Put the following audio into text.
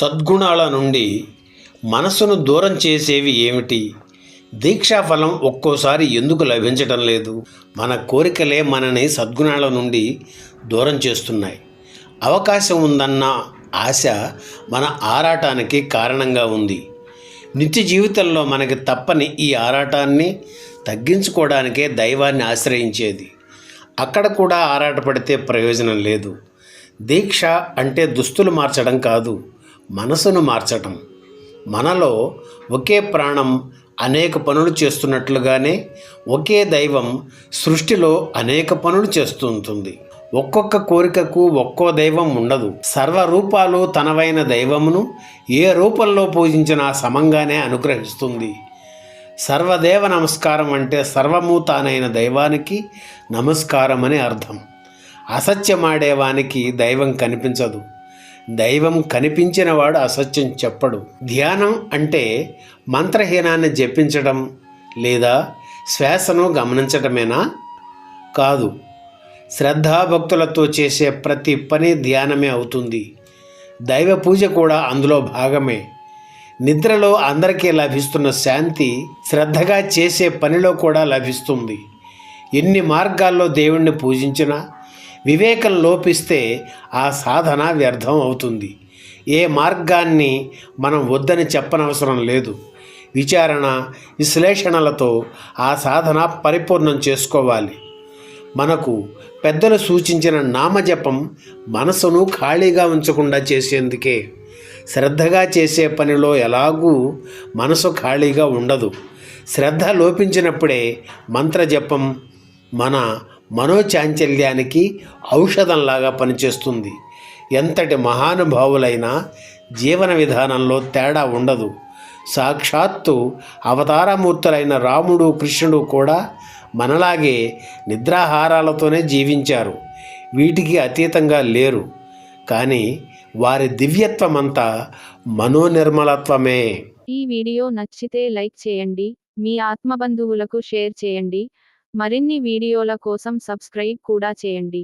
సద్గుణాల నుండి మనసును దూరం చేసేవి ఏమిటి? దీక్షాఫలం ఒక్కోసారి ఎందుకు లభించటం లేదు? మన కోరికలే మనని సద్గుణాల నుండి దూరం చేస్తున్నాయి. అవకాశం ఉందన్న ఆశ మన ఆరాటానికి కారణంగా ఉంది. నిత్య జీవితంలో మనకి తప్పని ఈ ఆరాటాన్ని తగ్గించుకోవడానికే దైవాన్ని ఆశ్రయించేది. అక్కడ కూడా ఆరాటపడితే ప్రయోజనం లేదు. దీక్ష అంటే దుస్తులు మార్చడం కాదు. మనసును మార్చటం. మనలో ఒకే ప్రాణం అనేక పనులు చేస్తున్నట్లుగానే ఒకే దైవం సృష్టిలో అనేక పనులు చేస్తుంటుంది. ఒక్కొక్క కోరికకు ఒక్కో దైవం ఉండదు. సర్వరూపాలు తనవైన దైవమును ఏ రూపంలో పూజించినా సమంగానే అనుగ్రహిస్తుంది. సర్వదేవ నమస్కారం అంటే సర్వము తానైన దైవానికి నమస్కారం అని అర్థం. అసత్యమాడేవానికి దైవం కనిపించదు. దైవం కనిపించినవాడు అసత్యం చెప్పడు. ధ్యానం అంటే మంత్రహీనాన్ని జపించడం లేదా శ్వాసను గమనించటమేనా? కాదు. శ్రద్ధాభక్తులతో చేసే ప్రతి పని ధ్యానమే అవుతుంది. దైవ పూజ కూడా అందులో భాగమే. నిద్రలో అందరికీ లభిస్తున్న శాంతి శ్రద్ధగా చేసే పనిలో కూడా లభిస్తుంది. ఎన్ని మార్గాల్లో దేవుణ్ణి పూజించినా వివేకం లోపిస్తే ఆ సాధన వ్యర్థం అవుతుంది. ఏ మార్గాన్ని మనం వద్దని చెప్పనవసరం లేదు. విచారణ విశ్లేషణలతో ఆ సాధన పరిపూర్ణం చేసుకోవాలి. మనకు పెద్దలు సూచించిన నామజపం మనసును ఖాళీగా ఉంచకుండా చేసేందుకే. శ్రద్ధగా చేసే పనిలో ఎలాగూ మనసు ఖాళీగా ఉండదు. శ్రద్ధ లోపించినప్పుడే మంత్రజపం మన మనోచాంచల్యానికి ఔషధంలాగా పనిచేస్తుంది. ఎంతటి మహానుభావులైనా జీవన విధానంలో తేడా ఉండదు. సాక్షాత్తు అవతారమూర్తులైన రాముడు కృష్ణుడు కూడా మనలాగే నిద్రాహారాలతోనే జీవించారు. వీటికి అతీతంగా లేరు. కానీ వారి దివ్యత్వమంతా మనోనిర్మలత్వమే. ఈ వీడియో నచ్చితే లైక్ చేయండి మీ ఆత్మబంధువులకు షేర్ చేయండి. మరిన్ని వీడియోల కోసం సబ్స్క్రైబ్ కూడా చేయండి.